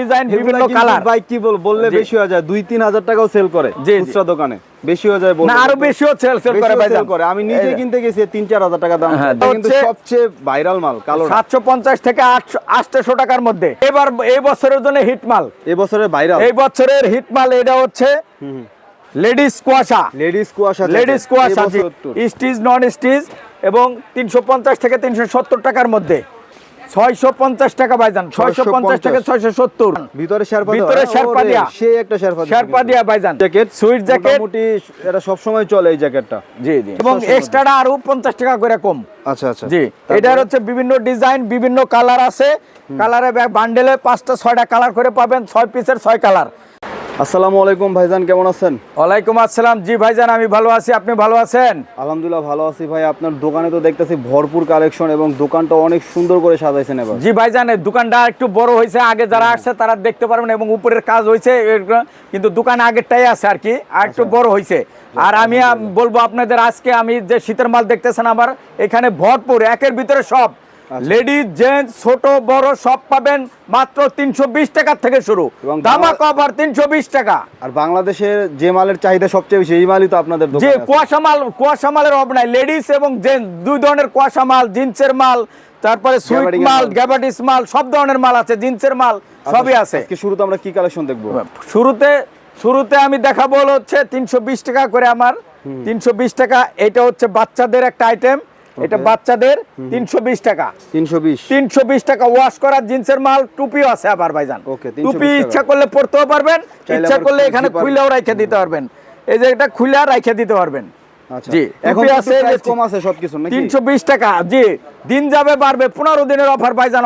Design বিভিন্ন colour. ভাই কি বল বললে বেশি হয়ে যায়। দুই তিন হাজার টাকাও সেল করে। খুচরা দোকানে। বেশি হয়ে যায় না আরও বেশিও সেল সেল করে ভাই করে। আমি নিজে কিনতে গেছি তিন চার হাজার টাকা দাম। হ্যাঁ, কিন্তু সবচেয়ে ভাইরাল মাল কালো সাতশো পঞ্চাশ থেকে আটশো আটশো টাকার মধ্যে। এবার এই বছরের জন্য হিট মাল। এবছরের ভাইরাল এই বছরের হিট মাল এটা হচ্ছে লেডিস কুয়াশা লেডিস কুয়াশা লেডিস কুয়াশা স্টিচ নন স্টিচ এবং তিনশো পঞ্চাশ থেকে তিনশো সত্তর টাকার মধ্যে। ছয়শো পঞ্চাশ টাকা বাইজান ছয়শো পঞ্চাশ। থেকে ছয়শো সত্তর। ভিতরে ভিতরে শেরপা দিয়া। সে একটা শেরপা শেরপা দিয়া বাইজান জ্যাকেট সুইট জ্যাকেট মোটামুটি এটা সব চলে এই জ্যাকেটটা জি জি। এবং এক্সট্রাটা আরও পঞ্চাশ টাকা করে কম। আচ্ছা আচ্ছা। জি এটার হচ্ছে বিভিন্ন ডিজাইন বিভিন্ন কালার আছে। কালারে বান্ডেলে পাঁচটা ছয়টা কালার করে পাবেন। ছয় পিসের ছয় কালার। আসসালামু আলাইকুম ভাইজান কেমন আছেন? ওয়ালাইকুম আসসালাম। জি ভাইজান আমি ভালো আছি। আপনি ভালো আছেন? আলহামদুলিল্লাহ ভালো আছি ভাই। আপনার দোকানে তো দেখতেছি ভরপুর কালেকশন এবং দোকানটা অনেক সুন্দর করে সাজাইছেন এবার। জি ভাইজান দোকানটা একটু বড় হয়েছে। আগে যারা আসছে তারা দেখতে পারবেন এবং উপরের কাজ হয়েছে। কিন্তু দোকান আগেরটাই আছে আর কি। আর একটু বড় হয়েছে। আর আমি বলব আপনাদের আজকে আমি যে শীতের মাল দেখতেছেন আমার এখানে ভরপুর একের ভিতরে সব। লেডিস জেন্টস ছোট বড় সব পাবেন মাত্র তিনশো বিশ টাকার থেকে শুরু। দামা কভার তিনশো বিশ টাকা। আর বাংলাদেশের যে মালের চাহিদা সবচেয়ে বেশি এই মালই তো আপনাদের যে কুয়াশা মাল কুয়াশা মালের অভাব নাই। লেডিস এবং জেন্টস দুই ধরনের কুয়াশা মাল জিন্সের মাল তারপরে সুইট মাল। গ্যাবাটিস মাল সব ধরনের মাল আছে জিন্সের মাল সবই আছে। শুরুতে আমরা কি কালেকশন দেখব? শুরুতে শুরুতে আমি দেখাবো হচ্ছে তিনশো বিশ টাকা করে আমার। তিনশো বিশ টাকা এটা হচ্ছে বাচ্চাদের একটা আইটেম এটা বাচ্চাদের তিনশো বিশ টাকা। তিনশো বিশ। তিনশো বিশ টাকা ওয়াশ করা জিন্সের মাল টুপিও আছে আবার ভাইজান। Okay, 320 টুপি ইচ্ছা করলে পড়তেও পারবেন ইচ্ছা করলে এখানে খুলেও রেখে দিতে পারবেন। এই যে এটা খুলে রেখে দিতে পারবেন। আচ্ছা। জি, এখন আছে আছে, প্রাইস যে- কম আছে সবকিছু নাকি? তিনশো বিশ টাকা জি দিন যাবে বাড়বে পনেরো দিনের অফার ভাইজান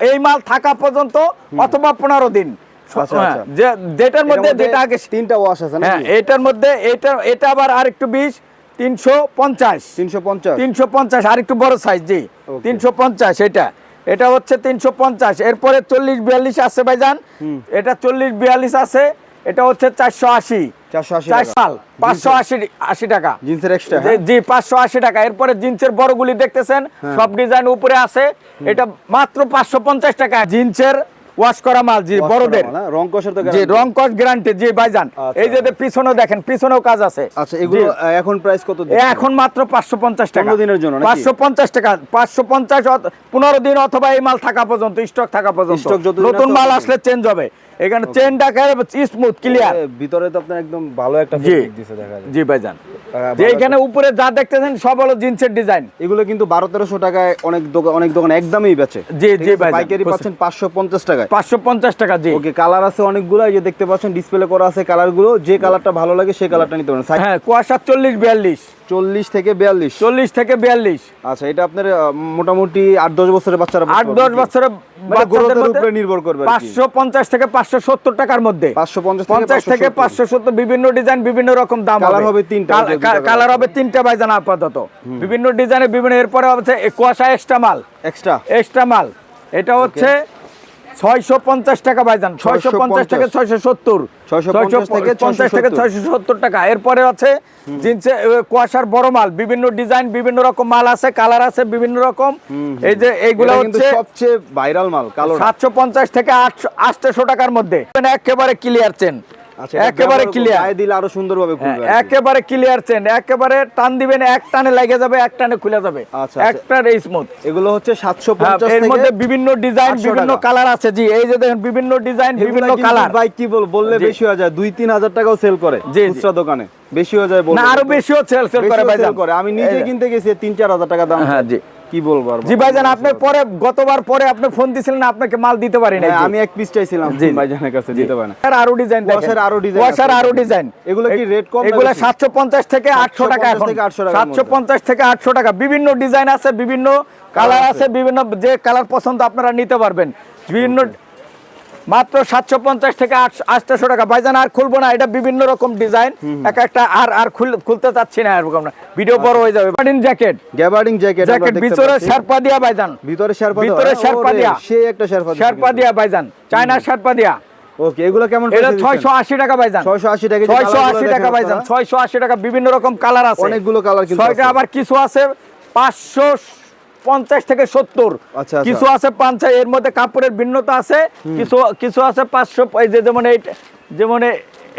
এই মাল থাকা পর্যন্ত অথবা দিন। আচ্ছা, হ্যাঁ, আচ্ছা। যেটার মধ্যে যেটা আগে তিনটা ওয়াশ আছে হ্যাঁ এটার মধ্যে এটা এটা আবার আর একটু বিশ তিনশো পঞ্চাশ। তিনশো পঞ্চাশ। তিনশো পঞ্চাশ আর একটু বড় সাইজ জি। তিনশো পঞ্চাশ এটা। এটা হচ্ছে তিনশো পঞ্চাশ। এরপরে চল্লিশ বিয়াল্লিশ আছে ভাইজান। এটা চল্লিশ বিয়াল্লিশ আছে। এটা হচ্ছে চারশো আশি। পাঁচশো আশি আশি টাকা। জিন্সের এক্সট্রা জি- জি পাঁচশো আশি টাকা। এরপরে জিন্সের বড়গুলি দেখতেছেন। হ্যাঁ। সব ডিজাইন উপরে আছে। এটা মাত্র পাঁচশো পঞ্চাশ টাকা। জিন্সের ওয়াশ করা মাল জি বড়দের। রং কষের তো জি। রং কস গ্যারান্টি জি ভাইজান। আচ্ছা। এই যে পিছনেও দেখেন পিছনেও কাজ আছে। আচ্ছা এগুলো এখন প্রাইস কত? এখন মাত্র পাঁচশো পঞ্চাশ টাকা। 15 দিনের জন্য নাকি? পাঁচশো পঞ্চাশ টাকা পাঁচশো পঞ্চাশ পনেরো দিন অথবা এই মাল থাকা পর্যন্ত স্টক থাকা পর্যন্ত। নতুন মাল আসলে চেঞ্জ হবে। এখানে চেনটা স্মুথ ক্লিয়ার ভিতরে তো আপনার একদম ভালো একটা জি। দিছে দেখা যায়। জি ভাইজান। যে এখানে উপরে যা দেখতেছেন সব হলো জিন্সের ডিজাইন এগুলো কিন্তু বারো তেরোশো টাকায় অনেক দোকান অনেক দোকান একদমই বেচে। জি, জি? ভাইজান, পাইকারি পাচ্ছেন পাঁচশো পঞ্চাশ টাকায়। পাঁচশো পঞ্চাশ টাকা জি। ওকে কালার আছে অনেকগুলো এই যে দেখতে পাচ্ছেন ডিসপ্লে করা আছে কালারগুলো যে কালারটা ভালো লাগে সেই কালারটা নিতে পারেন। হ্যাঁ কুয়াশা চল্লিশ বিয়াল্লিশ। চল্লিশ থেকে বিয়াল্লিশ। চল্লিশ থেকে বিয়াল্লিশ। আচ্ছা এটা আপনার মোটামুটি আট দশ বছরের বাচ্চারা আট দশ বছরের মানে উপরে নির্ভর করবে। পাঁচশো পঞ্চাশ থেকে পাঁচশো সত্তর টাকার মধ্যে। 550 থেকে পঞ্চাশ থেকে 570 পাঁচশো সত্তর বিভিন্ন ডিজাইন বিভিন্ন রকম দাম Colour হবে। তিনটা, কালার হবে তিনটা বাইজান আপাতত। বিভিন্ন ডিজাইনে বিভিন্ন এরপরে হচ্ছে কুয়াশা এক্সট্রা মাল। এক্সট্রা এক্সট্রা মাল। এটা হচ্ছে ছয়শো পঞ্চাশ টাকা ভাইজান ছয়শো পঞ্চাশ থেকে ছয়শো সত্তর 650 থেকে পঞ্চাশ থেকে ছয়শো সত্তর। টাকা। এরপরে আছে জিনসে কুয়াশার বড় মাল বিভিন্ন ডিজাইন বিভিন্ন রকম মাল আছে কালার আছে বিভিন্ন রকম। এই যে এইগুলো হচ্ছে সবচেয়ে ভাইরাল মাল কালো সাতশো পঞ্চাশ থেকে আটশো আটশো টাকার মধ্যে। একেবারে ক্লিয়ার চেন একেবারে ক্লিয়ার গায়ে দিলে আরও সুন্দরভাবে খুলবে একেবারে ক্লিয়ার চেন একেবারে টান দিবেন এক টানে লেগে যাবে এক টানে খুলে যাবে। আচ্ছা, একটা রেস স্মুথ এগুলো হচ্ছে সাতশো হ্যাঁ, পঞ্চাশ এর মধ্যে বিভিন্ন ডিজাইন বিভিন্ন কালার আছে জি এই যে দেখেন বিভিন্ন ডিজাইন বিভিন্ন কালার ভাই কি বল বললে বেশি হয়ে যায় দুই তিন হাজার টাকাও সেল করে। খুচরা দোকানে। বেশি হয়ে যায় বললে না আরও বেশিও সেল সেল করে ভাইজান করে। আমি নিজে কিনতে গেছি তিন চার হাজার টাকা দাম। হ্যাঁ জি। কি বলব জি ভাইজান আপনি পরে গতবার পরে আপনি ফোন দিছিলেন আপনাকে মাল দিতে পারি না হ্যাঁ, আমি এক পিস চাইছিলাম। ভাইজানের কাছে দিতে পারি না। আরও ডিজাইন কুয়াশার আরও ডিজাইন আরও ডিজাইন এগুলো কি রেট কম এগুলো বেশি? সাতশো পঞ্চাশ থেকে আটশো টাকা 750 থেকে 800 সাতশো পঞ্চাশ থেকে আটশো টাকা। বিভিন্ন ডিজাইন আছে বিভিন্ন কালার। আছে। বিভিন্ন যে কালার পছন্দ আপনারা নিতে পারবেন। বিভিন্ন মাত্র সাতশো পঞ্চাশ থেকে আটশো টাকা। ভাইজান আর খুলবো না এটা বিভিন্ন রকম ডিজাইন। এক একটা আর আর খুলতে চাচ্ছি না এরকম না। ভিডিও বড় হয়ে যাবে। জ্যাকেট গ্যাবার্ডিং জ্যাকেট জ্যাকেট ভিতরে শেরপা দিয়া ভাইজান। ভিতরে শেরপা ভিতরে শেরপা দিয়া। সে একটা শেরপা শেরপা দিয়া ভাইজান। চায়না শেরপা দিয়া ওকে এগুলো কেমন এটা ছয়শো আশি টাকা ভাইজান। 680 টাকা যে ছয়শো colour আশি গুলো টাকা দেখেন ভাইজান। আপনারা। ছয়শো আশি টাকা বিভিন্ন রকম কালার আছে। অনেকগুলো কালার কিন্তু ছয়টা আবার কিছু আছে। পাঁচশো পঞ্চাশ থেকে সত্তর। আচ্ছা, আচ্ছা। কিছু আছে পঞ্চাশ এর মধ্যে কাপড়ের ভিন্নতা আছে। কিছু কিছু আছে পাঁচশো এই যে যেমন এই যেমন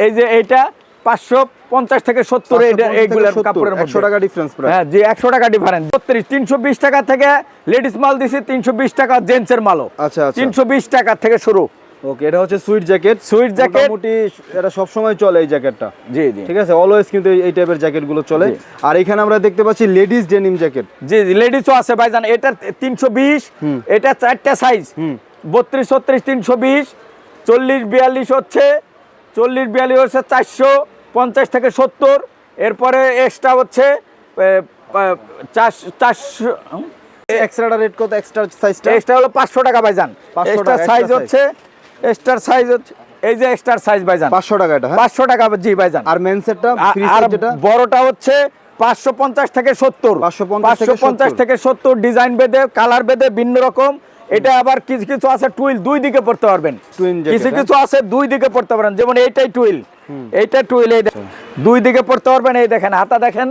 এই যে এইটা পাঁচশো পঞ্চাশ থেকে সত্তর এইগুলোর কাপড়ের একশো টাকা ডিফারেন্স হ্যাঁ জি একশো টাকা ডিফারেন্স বত্রিশ তিনশো বিশ টাকা থেকে লেডিস মাল দিছি তিনশো বিশ টাকা জেন্টসের মালও। আচ্ছা, আচ্ছা। তিনশো বিশ টাকা থেকে শুরু। ওকে এটা হচ্ছে সুইট জ্যাকেট Sweet jacket। মোটামুটি এটা সব সময় চলে এই জ্যাকেটটা জি জি। ঠিক আছে? অলওয়েজ কিন্তু এই- টাইপের জ্যাকেটগুলো চলে। আর এখানে আমরা দেখতে পাচ্ছি লেডিস ডেনিম জ্যাকেট জি লেডিসও আছে ভাইজান। এটা তিনশো বিশ এটা চারটা সাইজ হুম। বত্রিশ ছত্রিশ তিনশো বিশ চল্লিশ বিয়াল্লিশ হচ্ছে চল্লিশ বিয়াল্লিশ হচ্ছে চারশো পঞ্চাশ থেকে সত্তর। এরপরে এক্সট্রা হচ্ছে চারশো এক্সট্রাটা রেট কত? এক্সট্রা সাইজটা এক্সট্রা হলো পাঁচশো টাকা 500 এক্সট্রা টাকা, সাইজ হচ্ছে এক্সট্রা সাইজ এই যে এক্সট্রা সাইজ ভাইজান। পাঁচশো টাকা এটা হ্যাঁ? পাঁচশো টাকা জি ভাইজান। আর মেন সেটটা ফ্রি আর সেট যেটা? বড়টা হচ্ছে পাঁচশো পঞ্চাশ থেকে সত্তর। 550 থেকে পঞ্চাশ 70 থেকে সত্তর ডিজাইন বেদে কালার বেদে ভিন্ন রকম। এটা আবার কিছু কিছু আছে টুইল দুই দিকে পড়তে পারবেন। কিছু হ্যাঁ? কিছু আছে দুই দিকে পড়তে পারেন যেমন এইটাই টুইল। এইটা টুইল এই দেখেন। দুই দিকে পড়তে পারবেন এই দেখেন হাতা দেখেন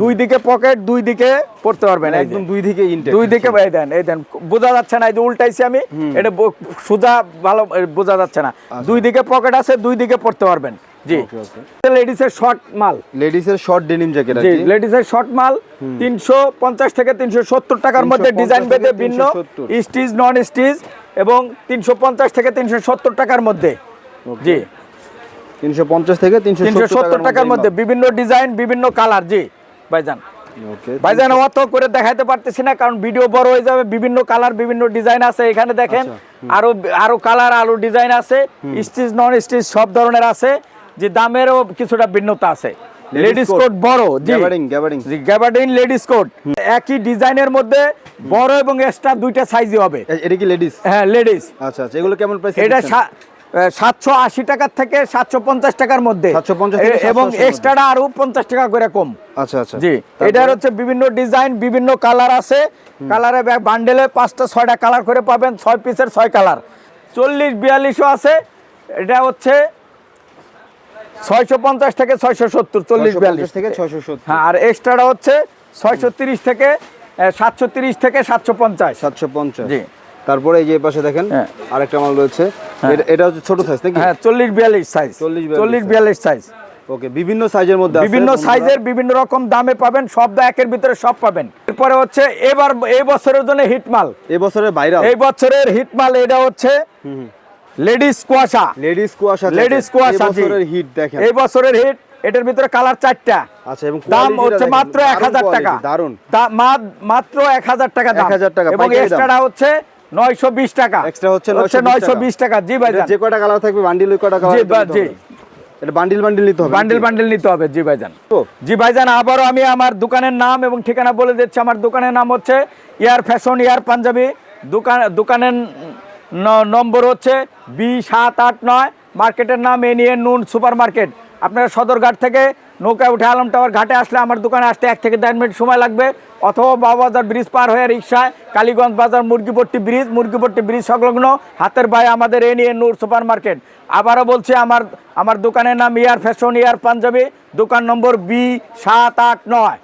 দুই দিকে পকেট দুই দিকে পড়তে পারবেন একদম দুই দিকে দুই দিকে এই দেন এই দেন বোঝা যাচ্ছে না এই যে উল্টাইছি আমি এটা সোজা ভালো বোঝা যাচ্ছে না। দুই দিকে পকেট আছে দুই দিকে পড়তে পারবেন। জি। ওকে ওকে শর্ট মাল। লেডিসের শর্ট ডেনিম জ্যাকেট জি কি? লেডিসের শর্ট মাল তিনশো পঞ্চাশ থেকে তিনশো সত্তর টাকার মধ্যে ডিজাইন বেঁধে ভিন্ন স্টিচ নন স্টিচ এবং তিনশো পঞ্চাশ থেকে তিনশো সত্তর টাকার মধ্যে। জি। তিনশো পঞ্চাশ থেকে তিনশো তিনশো সত্তর টাকার মধ্যে বিভিন্ন ডিজাইন বিভিন্ন কালার জি ভাইজান। ভাইজান অত করে দেখাতে পারতেছি না কারণ ভিডিও বড় হয়ে যাবে বিভিন্ন কালার বিভিন্ন ডিজাইন আছে এখানে দেখেন। আচ্ছা, আরও আরও কালার আরও ডিজাইন আছে স্টিচ নন স্টিচ সব ধরনের আছে। যে দামেরও কিছুটা ভিন্নতা আছে। লেডিস। কোট বড় জি। জি গ্যাবার্ডিন লেডিস কোট একই ডিজাইনের মধ্যে বড় এবং এক্সট্রা দুইটা সাইজই হবে। এটা কি লেডিস হ্যাঁ লেডিস আচ্ছা আচ্ছা এগুলো কেমন প্রাইস এটা সাতশো আশি টাকার থেকে সাতশো পঞ্চাশ টাকার মধ্যে। 750 থেকে এবং এক্সট্রাটা আরও পঞ্চাশ টাকা করে কম। আচ্ছা আচ্ছা। জি এটার হচ্ছে বিভিন্ন ডিজাইন বিভিন্ন কালার আছে। কালারে বান্ডেলে পাঁচটা ছয়টা কালার করে পাবেন ছয় পিসের ছয় কালার। চল্লিশ বিয়াল্লিশও আছে। এটা হচ্ছে ছয়শো পঞ্চাশ থেকে ছয়শো সত্তর চল্লিশ বিয়াল্লিশ। থেকে 670 হ্যাঁ আর এক্সট্রাটা হচ্ছে ছয়শো তিরিশ থেকে সাতশো তিরিশ থেকে সাতশো পঞ্চাশ। সাতশো পঞ্চাশ। জি। তারপরে এই যে পাশে দেখেন হ্যাঁ। আরেকটা মাল রয়েছে। এটা- এটা হচ্ছে ছোট সাইজ নাকি? হ্যাঁ চল্লিশ বিয়াল্লিশ সাইজ 40 42 চল্লিশ বিয়াল্লিশ সাইজ ওকে বিভিন্ন সাইজের মধ্যে বিভিন্ন সাইজের বিভিন্ন রকম দামে পাবেন সব দা একের ভিতরে সব পাবেন। এরপরে হচ্ছে এবার এই বছরের জন্য হিটমাল এই বছরের ভাইরাল এই বছরের হিটমাল এটা হচ্ছে লেডিস কুয়াশা লেডিস কুয়াশা লেডিস কুয়াশা। বছরের হিট দেখেন। এই বছরের হিট এটার ভিতরে কালার চারটা। আচ্ছা এবং দাম হচ্ছে মাত্র এক দারুণ হাজার quality, টাকা। দারুণ। দা- মা- মাত্র এক হাজার টাকা দাম। 1000 টাকা, এবং এক্সট্রাটা হচ্ছে নয়শো বিশ টাকা। Extra হচ্ছে 920 টাকা। জি ভাই এটা যে কয়টা কালার থাকবে বান্ডিল ওই কয়টা কালার জি এটা বান্ডিল বান্ডিল নিতে হবে বান্ডেল? বান্ডেল নিতে হবে জি ভাইজান। জি ভাইজান আবারও আমি আমার দোকানের নাম এবং ঠিকানা বলে দিচ্ছি। আমার দোকানের নাম হচ্ছে ইয়ার ফ্যাশন ইয়ার পাঞ্জাবি। দোকান দোকানের নম্বর হচ্ছে বি সাত আট নয়। মার্কেটের নাম এনিয়ে নুন সুপার মার্কেট আপনারা সদরঘাট থেকে নৌকায় উঠে আলম টাওয়ার ঘাটে আসলে আমার দোকানে আসতে এক থেকে দেড় মিনিট সময় লাগবে। অথবা বাবাজার ব্রিজ পার হয়ে রিক্সায় কালীগঞ্জ বাজার মুরগিপট্টি ব্রিজ মুরগিপট্টি ব্রিজ সংলগ্ন হাতের বাই আমাদের এনিয়ে নূর সুপার মার্কেট আবারও বলছি, আমার আমার দোকানের নাম ইয়ার ফ্যাশন, ইয়ার পাঞ্জাবি। দোকান নম্বর বি সাত আট নয়।